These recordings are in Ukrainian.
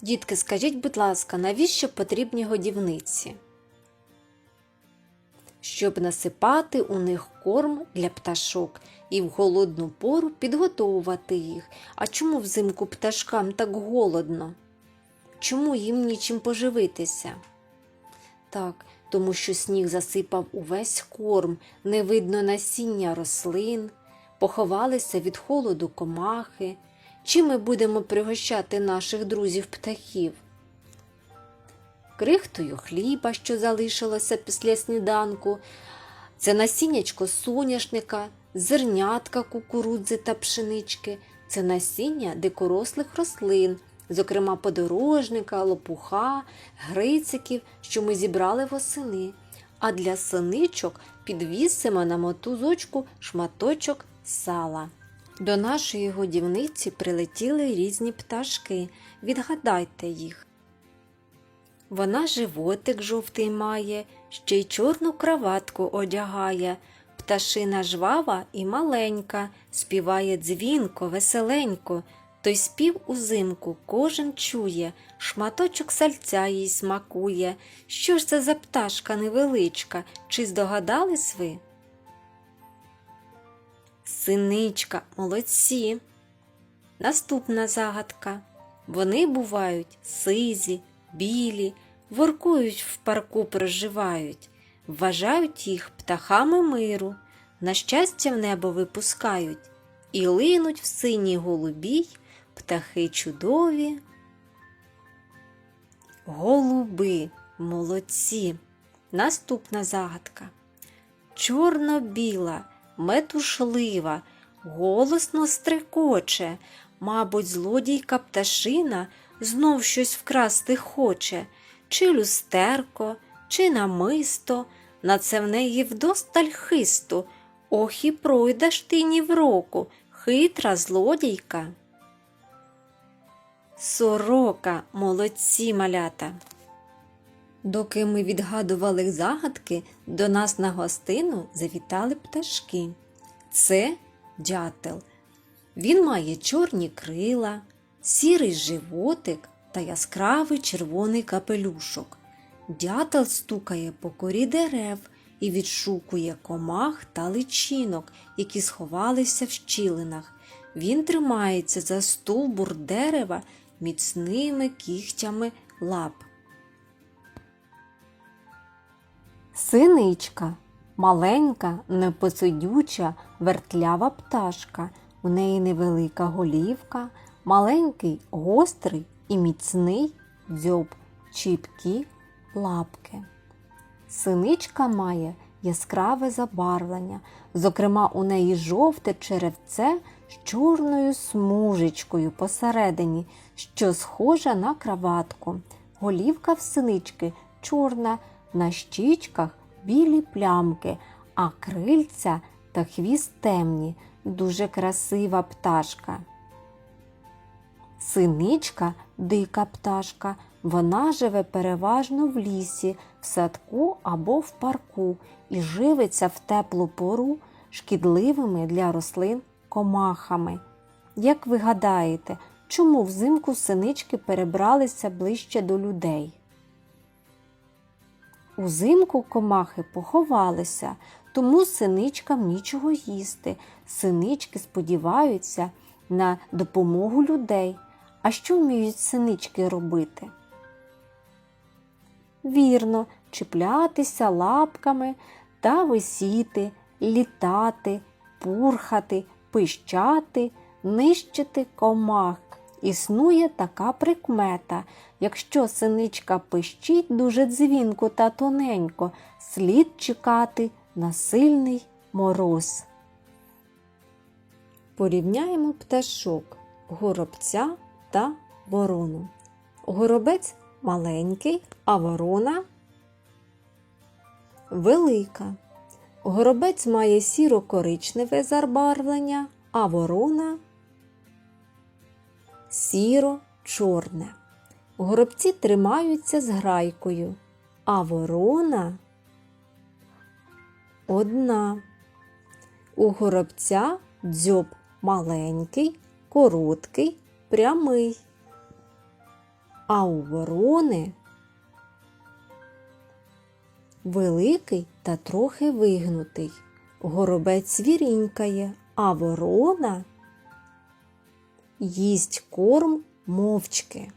Дітки, скажіть, будь ласка, навіщо потрібні годівниці? Щоб насипати у них корм для пташок і в голодну пору підготовувати їх. А чому взимку пташкам так голодно? Чому їм нічим поживитися? Так, тому що сніг засипав увесь корм, не видно насіння рослин, поховалися від холоду комахи. Чим ми будемо пригощати наших друзів птахів? Крихтою хліба, що залишилося після сніданку, це насіннячко соняшника, зернятка кукурудзи та пшенички, це насіння дикорослих рослин, зокрема подорожника, лопуха, грициків, що ми зібрали восени. А для синичок підвісимо на мотузочку шматочок сала. До нашої годівниці прилетіли різні пташки. Відгадайте їх. Вона животик жовтий має, ще й чорну краватку одягає. Пташина жвава і маленька, співає дзвінко, веселенько. Той спів узимку кожен чує, шматочок сальця їй смакує. Що ж це за пташка невеличка? Чи здогадались ви? Синичка, молодці. Наступна загадка. Вони бувають сизі, білі, воркують в парку проживають, вважають їх птахами миру, на щастя в небо випускають, і линуть в синій голубій птахи чудові. Голуби, молодці. Наступна загадка. Чорно-біла, метушлива, голосно стрекоче, мабуть, злодійка пташина знов щось вкрасти хоче, чи люстерко, чи намисто, на це в неї вдосталь хисту. Ох і пройдеш ти ні в року, хитра злодійка. Сорока, молодці малята. Доки ми відгадували загадки, до нас на гостину завітали пташки. Це дятел. Він має чорні крила, сірий животик та яскравий червоний капелюшок. Дятел стукає по корі дерев і відшукує комах та личинок, які сховалися в щілинах. Він тримається за стовбур дерева міцними кігтями лап. Синичка маленька, непосидюча, вертлява пташка. У неї невелика голівка, маленький, гострий і міцний дзьоб, чіпкі лапки. Синичка має яскраве забарвлення, зокрема, у неї жовте черевце з чорною смужечкою посередині, що схожа на краватку. Голівка в синички чорна, на щічках білі плямки, а крильця та хвіст темні, дуже красива пташка. Синичка дика пташка. Вона живе переважно в лісі, в садку або в парку і живиться в теплу пору шкідливими для рослин комахами. Як ви гадаєте, чому взимку синички перебралися ближче до людей? Узимку комахи поховалися, тому синичкам нічого їсти. Синички сподіваються на допомогу людей. А що вміють синички робити? Вірно, чіплятися лапками та висіти, літати, пурхати, пищати, нищити комах. Існує така прикмета. Якщо синичка пищить дуже дзвінко та тоненько, слід чекати на сильний мороз. Порівняємо пташок горобця та ворону. Горобець маленький, а ворона велика. Горобець має сіро-коричневе забарвлення, а ворона сіро-чорне. Горобці тримаються з грайкою, а ворона одна. У горобця дзьоб маленький, короткий, прямий. а у ворони великий та трохи вигнутий. Горобець вірінькає, а ворона їсть корм мовчки.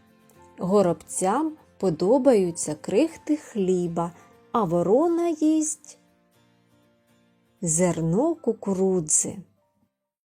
Горобцям подобаються крихти хліба, а ворона їсть зерно кукурудзи.